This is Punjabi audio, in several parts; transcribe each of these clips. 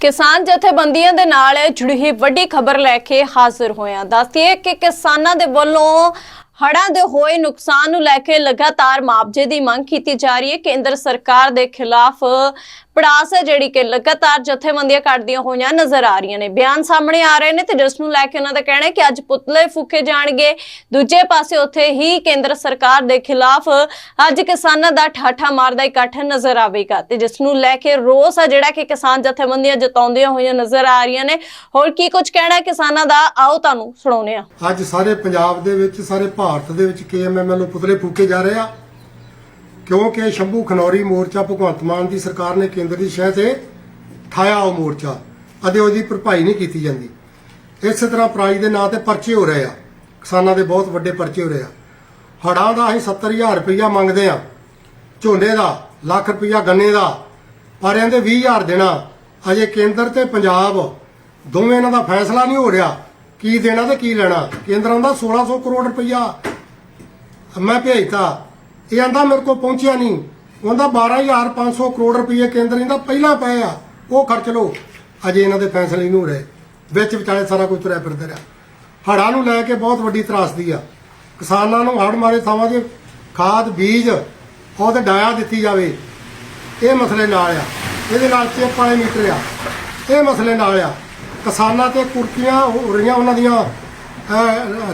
ਕਿਸਾਨ ਜਥੇਬੰਦੀਆਂ ਦੇ ਨਾਲ ਜੁੜੀ ਵੱਡੀ ਖਬਰ ਲੈ ਕੇ ਹਾਜ਼ਰ ਹੋਇਆ ਦੱਸਦੀਏ ਕਿ ਕਿਸਾਨਾਂ ਦੇ ਵੱਲੋਂ ਹੜਾਂ ਦੇ ਹੋਏ ਨੁਕਸਾਨ ਨੂੰ ਲੈ ਕੇ ਲਗਾਤਾਰ ਮੁਆਵਜ਼ੇ ਦੀ ਮੰਗ ਕੀਤੀ ਜਾ ਰਹੀ ਹੈ। ਕੇਂਦਰ ਸਰਕਾਰ ਦੇ ਖਿਲਾਫ ਪੜਾਸ ਹੈ, ਜਿਹੜੀ ਕਿ ਲਗਾਤਾਰ ਜਥੇਬੰਦੀਆਂ ਕੱਢਦੀਆਂ ਹੋਈਆਂ ਨਜ਼ਰ ਆ ਰਹੀਆਂ ਨੇ। ਬਿਆਨ ਸਾਹਮਣੇ ਆ ਰਹੇ ਨੇ ਤੇ ਜਿਸ ਨੂੰ ਲੈ ਕੇ ਉਹਨਾਂ ਦਾ ਕਹਿਣਾ ਹੈ ਕਿ ਅੱਜ ਪੁਤਲੇ ਫੂਕੇ ਜਾਣਗੇ। ਦੂਜੇ ਪਾਸੇ ਉੱਥੇ ਹੀ ਕੇਂਦਰ ਸਰਕਾਰ ਦੇ ਖਿਲਾਫ ਅੱਜ ਕਿਸਾਨਾਂ ਦਾ ਠਾਠਾ ਮਾਰਦਾ ਇਕੱਠ ਨਜ਼ਰ ਆਵੇਗਾ ਤੇ ਜਿਸ ਨੂੰ ਲੈ ਕੇ ਰੋਸ ਹੈ, ਜਿਹੜਾ ਕਿ ਕਿਸਾਨ ਜਥੇਬੰਦੀਆਂ ਜਤਾਉਂਦੀਆਂ ਹੋਈਆਂ ਨਜ਼ਰ ਆ ਰਹੀਆਂ ਨੇ। ਹੋਰ ਕੀ ਕੁਝ ਕਹਿਣਾ ਕਿਸਾਨਾਂ ਦਾ? ਆਓ ਤੁਹਾਨੂੰ ਸੁਣਾਉਂਦੇ ਆ ਅੱਜ ਸਾਰੇ ਪੰਜਾਬ ਦੇ ਵਿੱਚ ਸਾਰੇ ਭਾਰਤ ਦੇ ਵਿੱਚ ਕੇਐਮਐਮ ਵੱਲੋਂ ਪੁਤਲੇ ਫੂਕੇ ਜਾ ਰਹੇ ਆ। ਕਿਉਂਕਿ ਸ਼ੰਭੂ ਖਨੌਰੀ ਮੋਰਚਾ ਭਗਵੰਤ ਮਾਨ ਦੀ ਸਰਕਾਰ ਨੇ ਕੇਂਦਰ ਦੀ ਸ਼ਹਿ ਤੇ ਠਾਇਆ ਉਹ ਮੋਰਚਾ। ਅਤੇ ਉਹਦੀ ਭਰਪਾਈ ਨਹੀਂ ਕੀਤੀ ਜਾਂਦੀ। ਇਸੇ ਤਰ੍ਹਾਂ ਪ੍ਰਾਈਜ਼ ਦੇ ਨਾਂ ਤੇ ਪਰਚੇ ਹੋ ਰਹੇ ਆ। ਕਿਸਾਨਾਂ ਦੇ ਬਹੁਤ ਵੱਡੇ ਪਰਚੇ ਹੋ ਰਹੇ ਆ। ਹੜਾਂ ਦਾ ਅਸੀਂ 70000 ਰੁਪਈਆ ਮੰਗਦੇ ਆ। ਝੋਨੇ ਦਾ, ਲੱਖ ਰੁਪਈਆ ਗੰਨੇ ਦਾ। ਪਰ ਇਹਦੇ 20000 ਦੇਣਾ। ਅਜੇ ਕੇਂਦਰ ਤੇ ਪੰਜਾਬ ਦੋਵੇਂ ਇਹਨਾਂ ਦਾ ਫੈਸਲਾ ਨਹੀਂ ਹੋ ਰਿਹਾ। ਕੀ ਦੇਣਾ ਤੇ ਕੀ ਲੈਣਾ? ਕੇਂਦਰ ਆਂਦਾ 1600 ਕਰੋੜ ਰੁਪਈਆ। ਮੈਂ ਭੇਜਤਾ। ਇਹ ਆਂਦਾ ਮੇਰੇ ਕੋਲ ਪਹੁੰਚਿਆ ਨਹੀਂ। ਉਹਦਾ 12500 ਕਰੋੜ ਰੁਪਈਏ ਕੇਂਦਰ ਇਹਦਾ ਪਹਿਲਾਂ ਪਏ ਆ। ਉਹ ਖਰਚ ਲੋ ਅਜੇ ਇਹਨਾਂ ਦੇ ਫੈਸਲੇ ਨਹੀਂ ਹੋ ਰਹੇ। ਵਿੱਚ ਵਿਚਾਲੇ ਸਾਰਾ ਕੁਝ ਤੁਰਿਆ ਫਿਰਦਾ ਰਿਹਾ। ਹੜ੍ਹਾਂ ਨੂੰ ਲੈ ਕੇ ਬਹੁਤ ਵੱਡੀ ਤਰਾਸਦੀ ਆ। ਕਿਸਾਨਾਂ ਨੂੰ ਹੜ ਮਾਰੇ ਥਾਵਾਂ 'ਤੇ ਖਾਦ, ਬੀਜ ਉਹਦੇ ਡਾਇਆ ਦਿੱਤੀ ਜਾਵੇ। ਇਹ ਮਸਲੇ ਨਾਲ ਆ। ਇਹਦੇ ਨਾਲ ਚਿੱਪ ਵਾਲੇ ਮੀਟਰ ਆ। ਇਹ ਮਸਲੇ ਨਾਲ ਆ। ਕਿਸਾਨਾਂ ਤੇ ਕੁਰਕੀਆਂ ਹੋ ਰਹੀਆਂ, ਉਹਨਾਂ ਦੀਆਂ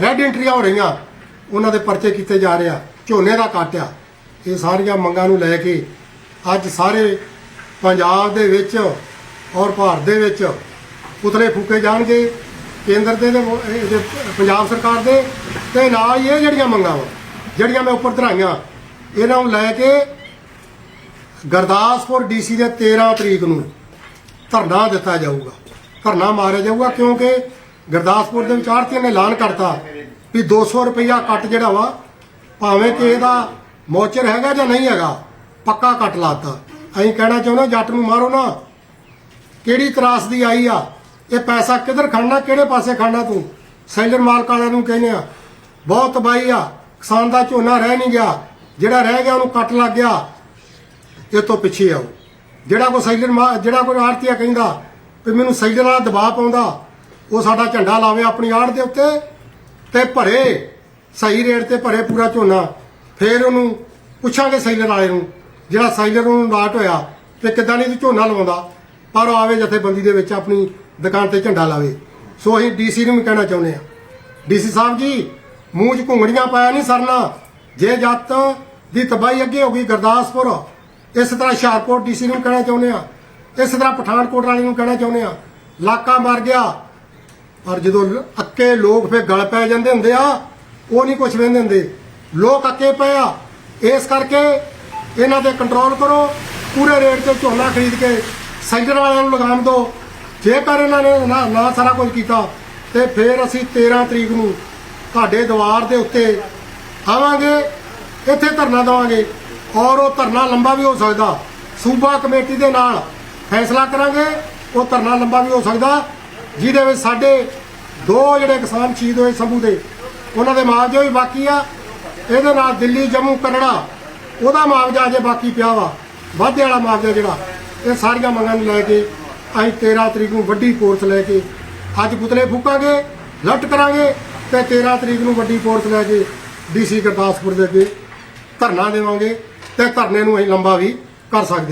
ਰੈੱਡ ਐਂਟਰੀਆਂ ਹੋ ਰਹੀਆਂ। ਉਹਨਾਂ ਦੇ ਪਰਚੇ ਕੀਤੇ ਜਾ ਰਹੇ ਆ, ਝੋਨੇ ਦਾ ਕਾਟਿਆ। ਇਹ ਸਾਰੀਆਂ ਮੰਗਾਂ ਨੂੰ ਲੈ ਕੇ ਅੱਜ ਸਾਰੇ ਪੰਜਾਬ ਦੇ ਵਿੱਚ ਔਰ ਭਾਰਤ ਦੇ ਵਿੱਚ ਪੁਤਲੇ ਫੂਕੇ ਜਾਣਗੇ। ਕੇਂਦਰ ਦੇ ਪੰਜਾਬ ਸਰਕਾਰ ਦੇ ਤੇ ਨਾਲ ਹੀ ਇਹ ਜਿਹੜੀਆਂ ਮੰਗਾਂ ਵਾ, ਜਿਹੜੀਆਂ ਮੈਂ ਉੱਪਰ ਧਰਾਈਆਂ, ਇਹਨਾਂ ਨੂੰ ਲੈ ਕੇ ਗੁਰਦਾਸਪੁਰ ਡੀਸੀ ਦੇ 13 ਤਰੀਕ ਨੂੰ ਧਰਨਾ ਦਿੱਤਾ ਜਾਊਗਾ। ਧਰਨਾ ਮਾਰਿਆ ਜਾਊਗਾ ਕਿਉਂਕਿ ਗੁਰਦਾਸਪੁਰ ਦੇ ਵਿੱਚ ਆੜਤੀਆਂ ਨੇ ਐਲਾਨ ਕਰਤਾ ਵੀ 200 ਰੁਪਇਆ ਕੱਟ ਜਿਹੜਾ ਵਾ, ਭਾਵੇਂ ਕਿ ਇਹਦਾ ਮੋਚਰ ਹੈਗਾ ਜਾਂ ਨਹੀਂ ਹੈਗਾ, ਪੱਕਾ ਕੱਟ ਲਾਤਾ ਅਸੀਂ ਕਹਿਣਾ ਚਾਹੁੰਦੇ ਜੱਟ ਨੂੰ ਮਾਰੋ ਨਾ। ਕਿਹੜੀ ਤਰਾਸ ਦੀ ਆਈ ਆ? ਇਹ ਪੈਸਾ ਕਿੱਧਰ ਖੜਨਾ, ਕਿਹੜੇ ਪਾਸੇ ਖੜਨਾ ਤੂੰ? ਸੈਲਰ ਮਾਲਕ ਵਾਲਿਆਂ ਨੂੰ ਕਹਿੰਦੇ ਆ, ਬਹੁਤ ਤਬਾਹੀ ਆ, ਕਿਸਾਨ ਦਾ ਝੋਨਾ ਰਹਿ ਨਹੀਂ ਗਿਆ। ਜਿਹੜਾ ਰਹਿ ਗਿਆ, ਉਹਨੂੰ ਕੱਟ ਲੱਗ ਗਿਆ। ਇਹ ਤੋਂ ਪਿੱਛੇ ਆਓ। ਜਿਹੜਾ ਕੋਈ ਸੈਲਰ ਮਾ- ਜਿਹੜਾ ਕੋਈ ਆੜਤੀਆ ਕਹਿੰਦਾ ਵੀ ਮੈਨੂੰ ਸੈਲਰ ਵਾਲਾ ਦਬਾਅ ਪਾਉਂਦਾ, ਉਹ ਸਾਡਾ ਝੰਡਾ ਲਾਵੇ ਆਪਣੀ ਆੜ ਦੇ ਉੱਤੇ ਤੇ ਭਰੇ, ਸਹੀ ਰੇਟ ਤੇ ਭਰੇ ਪੂਰਾ ਝੋਨਾ। ਫੇਰ ਉਹਨੂੰ ਪੁੱਛਾਂਗੇ ਸੈਲਰ ਵਾਲੇ ਨੂੰ, ਜਿਹੜਾ ਸੈਲਰ ਨੂੰ ਲਾਟ ਹੋਇਆ ਤੇ ਕਿੱਦਾਂ ਨਹੀਂ ਤੂੰ ਝੋਨਾ ਲਵਾਉਂਦਾ, ਪਰ ਉਹ ਆਵੇ ਜਥੇਬੰਦੀ ਦੇ ਵਿੱਚ ਆਪਣੀ ਦੁਕਾਨ ਤੇ ਝੰਡਾ ਲਾਵੇ। ਸੋ ਅਸੀਂ ਡੀਸੀ ਨੂੰ ਵੀ ਕਹਿਣਾ ਚਾਹੁੰਦੇ ਆ ਡੀਸੀ ਸਾਹਿਬ ਜੀ, ਮੂੰਹ 'ਚ ਘੁੰਗੜੀਆਂ ਪਾਇਆ ਨਹੀਂ ਸਰਨਾ। ਜੇ ਜੱਤ ਦੀ ਤਬਾਹੀ ਅੱਗੇ ਹੋ ਗਈ ਗੁਰਦਾਸਪੁਰ, ਇਸ ਤਰ੍ਹਾਂ ਹੁਸ਼ਿਆਰਪੁਰ ਡੀਸੀ ਨੂੰ ਕਹਿਣਾ ਚਾਹੁੰਦੇ ਆ ਇਸ ਤਰ੍ਹਾਂ ਪਠਾਨਕੋਟ ਵਾਲੇ ਨੂੰ ਕਹਿਣਾ ਚਾਹੁੰਦੇ ਆ ਲਾਕਾ ਮਰ ਗਿਆ। ਪਰ ਜਦੋਂ ਅੱਕੇ ਲੋਕ ਫੇ ਗਲ ਪੈ ਜਾਂਦੇ ਹੁੰਦੇ ਆ, ਉਹ ਨਹੀਂ ਕੁਝ ਵੇਂਦੇ ਹੁੰਦੇ। ਲੋਕ ਅੱਕੇ ਪਏ ਆ। ਇਸ ਕਰਕੇ ਇਹਨਾਂ ਤੇ ਕੰਟਰੋਲ ਕਰੋ। ਪੂਰੇ ਰੇਟ ਤੇ ਝੋਨਾ ਖਰੀਦ ਕੇ ਸੈਂਟਰ ਵਾਲਿਆਂ ਨੂੰ ਲਗਾਮ ਦਿਓ। ਜੇਕਰ ਇਹਨਾਂ ਨੇ ਨਾ ਨਾ ਸਾਰਾ ਕੁਝ ਕੀਤਾ, ਤੇ ਫਿਰ ਅਸੀਂ 13 ਤਰੀਕ ਨੂੰ ਤੁਹਾਡੇ ਦੁਆਰ ਦੇ ਉੱਤੇ ਆਵਾਂਗੇ, ਇੱਥੇ ਧਰਨਾ ਦੇਵਾਂਗੇ। ਔਰ ਉਹ ਧਰਨਾ ਲੰਬਾ ਵੀ ਹੋ ਸਕਦਾ। ਸੂਬਾ ਕਮੇਟੀ ਦੇ ਨਾਲ ਫੈਸਲਾ ਕਰਾਂਗੇ, ਉਹ ਧਰਨਾ ਲੰਬਾ ਵੀ ਹੋ ਸਕਦਾ, ਜਿਹਦੇ ਵਿੱਚ ਸਾਡੇ ਦੋ ਜਿਹੜੇ ਕਿਸਾਨ ਸ਼ਹੀਦ ਹੋਏ ਸੰਭੂ ਦੇ, ਉਹਨਾਂ ਦੇ ਮੁਆਵਜ਼ੇ ਵੀ ਬਾਕੀ ਆ, ਇਹਦੇ ਨਾਲ ਦਿੱਲੀ, ਜੰਮੂ ਕਨੜਾ ਉਹਦਾ ਮੁਆਵਜ਼ਾ ਅਜੇ ਬਾਕੀ ਪਿਆ ਵਾ, ਵਾਧੇ ਵਾਲਾ ਮੁਆਵਜ਼ਾ ਜਿਹੜਾ, ਇਹ ਸਾਰੀਆਂ ਮੰਗਾਂ ਨੂੰ ਲੈ ਕੇ ਅਸੀਂ 13 ਤਰੀਕ ਨੂੰ ਵੱਡੀ ਫੋਰਸ ਲੈ ਕੇ ਅੱਜ ਪੁਤਲੇ ਫੂਕਾਂਗੇ ਲਟ ਕਰਾਂਗੇ ਤੇ 13 ਤਰੀਕ ਨੂੰ ਵੱਡੀ ਫੋਰਸ ਲੈ ਕੇ ਡੀਸੀ ਗੁਰਦਾਸਪੁਰ ਦੇ ਅੱਗੇ ਧਰਨਾ ਦੇਵਾਂਗੇ ਤੇ ਧਰਨੇ ਨੂੰ ਅਸੀਂ ਲੰਬਾ ਵੀ ਕਰ ਸਕਦੇ ਹਾਂ।